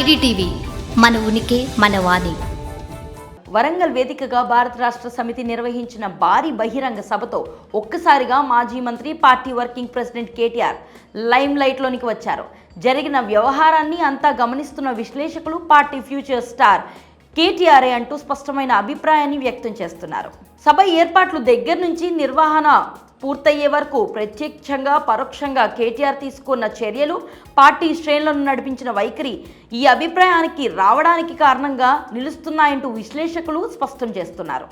IDTV మన ఉనికి మన వాణి. వరంగల్ వేదికగా భారత రాష్ట్ర సమితి నిర్వహించిన భారీ బహిరంగ సభతో ఒక్కసారిగా మాజీ మంత్రి party working president KTR lime లైట్లోనికి వచ్చారు. జరిగిన వ్యవహారాన్ని అంతా గమనిస్తున్న విశ్లేషకులు పార్టీ ఫ్యూచర్ స్టార్ కేటీఆర్ఏ అంటూ స్పష్టమైన అభిప్రాయాన్ని వ్యక్తం చేస్తున్నారు. సభ ఏర్పాట్లు దగ్గర నుంచి నిర్వహణ పూర్తయ్యే వరకు ప్రత్యక్షంగా పరోక్షంగా కేటీఆర్ తీసుకున్న చర్యలు పార్టీ శ్రేణులను నడిపించిన వైఖరి ఈ అభిప్రాయానికి రావడానికి కారణంగా నిలుస్తున్నాయంటూ విశ్లేషకులు స్పష్టం చేస్తున్నారు.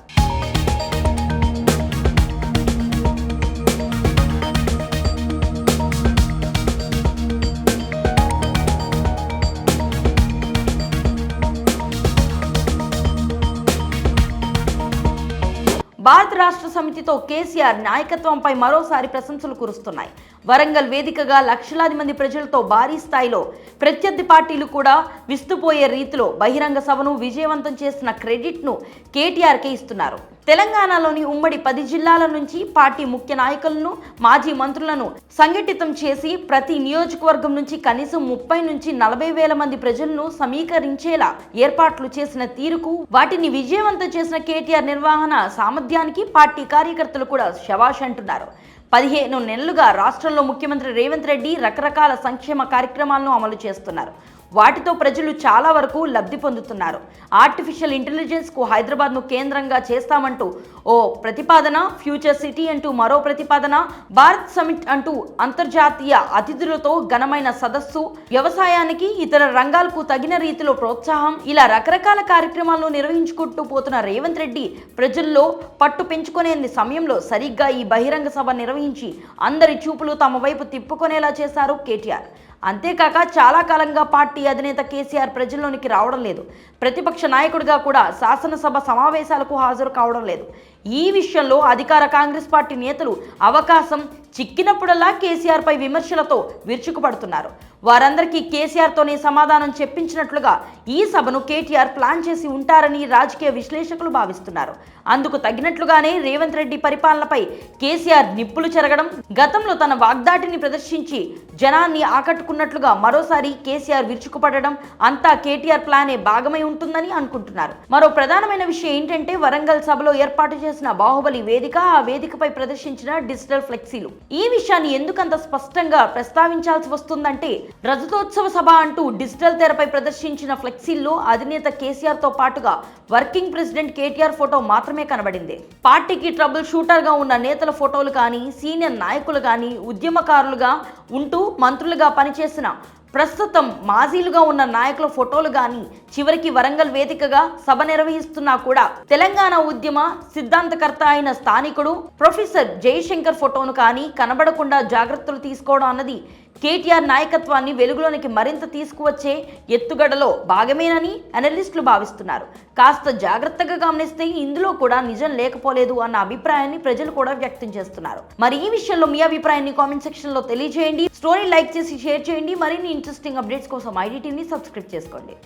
భారత రాష్ట్ర సమితితో కేసీఆర్ నాయకత్వంపై మరోసారి ప్రశంసలు కురుస్తున్నాయి. వరంగల్ వేదికగా లక్షలాది మంది ప్రజలతో భారీ స్థాయిలో ప్రత్యర్థి పార్టీలు కూడా విస్తుపోయే రీతిలో బహిరంగ సభను విజయవంతం చేసిన క్రెడిట్ను కేటీఆర్కే ఇస్తున్నారు. తెలంగాణలోని ఉమ్మడి పది జిల్లాల నుంచి పార్టీ ముఖ్య నాయకులను మాజీ మంత్రులను సంఘటితం చేసి ప్రతి నియోజకవర్గం నుంచి కనీసం ముప్పై నుంచి నలభై వేల మంది ప్రజలను సమీకరించేలా ఏర్పాట్లు చేసిన తీరుకు వాటిని విజయవంతం చేసిన కేటీఆర్ నిర్వహణ సామర్థ్యానికి పార్టీ కార్యకర్తలు కూడా శవాష్ అంటున్నారు. పదిహేను నెలలుగా రాష్ట్రంలో ముఖ్యమంత్రి రేవంత్ రెడ్డి రకరకాల సంక్షేమ కార్యక్రమాలను అమలు చేస్తున్నారు. వాటితో ప్రజలు చాలా వరకు లబ్ధి పొందుతున్నారు. ఆర్టిఫిషియల్ ఇంటెలిజెన్స్కు హైదరాబాద్ను కేంద్రంగా చేస్తామంటూ ఓ ప్రతిపాదన ఫ్యూచర్ సిటీ అంటూ మరో ప్రతిపాదన భారత్ సమిట్ అంటూ అంతర్జాతీయ అతిథులతో ఘనమైన సదస్సు వ్యవసాయానికి ఇతర రంగాలకు తగిన రీతిలో ప్రోత్సాహం ఇలా రకరకాల కార్యక్రమాలను నిర్వహించుకుంటూ పోతున్న రేవంత్ రెడ్డి ప్రజల్లో పట్టు పెంచుకునే సమయంలో సరిగ్గా ఈ బహిరంగ సభ నిర్వహించి అందరి చూపులు తమ వైపు తిప్పుకునేలా చేశారు కేటీఆర్. అంతేకాక చాలా కాలంగా పార్టీ అధినేత కేసీఆర్ ప్రజల్లోనికి రావడం లేదు. ప్రతిపక్ష నాయకుడిగా కూడా శాసనసభ సమావేశాలకు హాజరు కావడం లేదు. ఈ విషయంలో అధికార కాంగ్రెస్ పార్టీ నేతలు అవకాశం చిక్కినప్పుడల్లా కేసీఆర్పై విమర్శలతో విరుచుకుపడుతున్నారు. వారందరికీ కేసీఆర్తోనే సమాధానం చెప్పించినట్లుగా ఈ సభను కేటీఆర్ ప్లాన్ చేసి ఉంటారని రాజకీయ విశ్లేషకులు భావిస్తున్నారు. అందుకు తగినట్లుగానే రేవంత్ రెడ్డి పరిపాలనపై కేసీఆర్ నిప్పులు చెరగడం గతంలో తన వాగ్దాటిని ప్రదర్శించి జనాన్ని ఆకట్టుకున్నట్లుగా మరోసారి కేసీఆర్ విరుచుకుపడడం అంతా కేటీఆర్ ప్లానే భాగమై ఉంటుందని అనుకుంటున్నారు. మరో ప్రధానమైన విషయం ఏంటంటే వరంగల్ సభలో ఏర్పాటు చేసిన బాహుబలి వేదిక ఆ వేదికపై ప్రదర్శించిన డిజిటల్ ఫ్లెక్సీలు. ఈ విషయాన్ని ఎందుకంత స్పష్టంగా ప్రస్తావించాల్సి వస్తుందంటే రజతోత్సవ సభ అంటూ డిజిటల్ తెరపై ప్రదర్శించిన ఫ్లెక్సీల్లో అధినేత కేసీఆర్తో పాటుగా వర్కింగ్ ప్రెసిడెంట్ కేటీఆర్ ఫోటో మాత్రమే కనబడింది. పార్టీకి ట్రబుల్ షూటర్గా ఉన్న నేతల ఫోటోలు కానీ సీనియర్ నాయకులు కానీ ఉద్యమకారులుగా ఉంటూ మంత్రులుగా పనిచేసిన ప్రస్తుతం మాజీలుగా ఉన్న నాయకుల ఫోటోలు కానీ చివరికి వరంగల్ వేదికగా సభ నిర్వహిస్తున్నా కూడా తెలంగాణ ఉద్యమ సిద్ధాంతకర్త అయిన స్థానికుడు ప్రొఫెసర్ జయశంకర్ ఫోటోను కానీ కనబడకుండా జాగ్రత్తలు తీసుకోవడం అన్నది కేటీఆర్ నాయకత్వాన్ని వెలుగులోనికి మరింత తీసుకువచ్చే ఎత్తుగడలో భాగమేనని అనలిస్టులు భావిస్తున్నారు. కాస్త జాగ్రత్తగా గమనిస్తే ఇందులో కూడా నిజం లేకపోలేదు అన్న అభిప్రాయాన్ని ప్రజలు కూడా వ్యక్తం చేస్తున్నారు. మరి ఈ విషయంలో మీ అభిప్రాయాన్ని కామెంట్ సెక్షన్లో తెలియజేయండి. స్టోరీ లైక్ చేసి షేర్ చేయండి. మరిన్ని ఇంట్రెస్టింగ్ అప్డేట్స్ కోసం ఐడిటీని సబ్స్క్రైబ్ చేసుకోండి.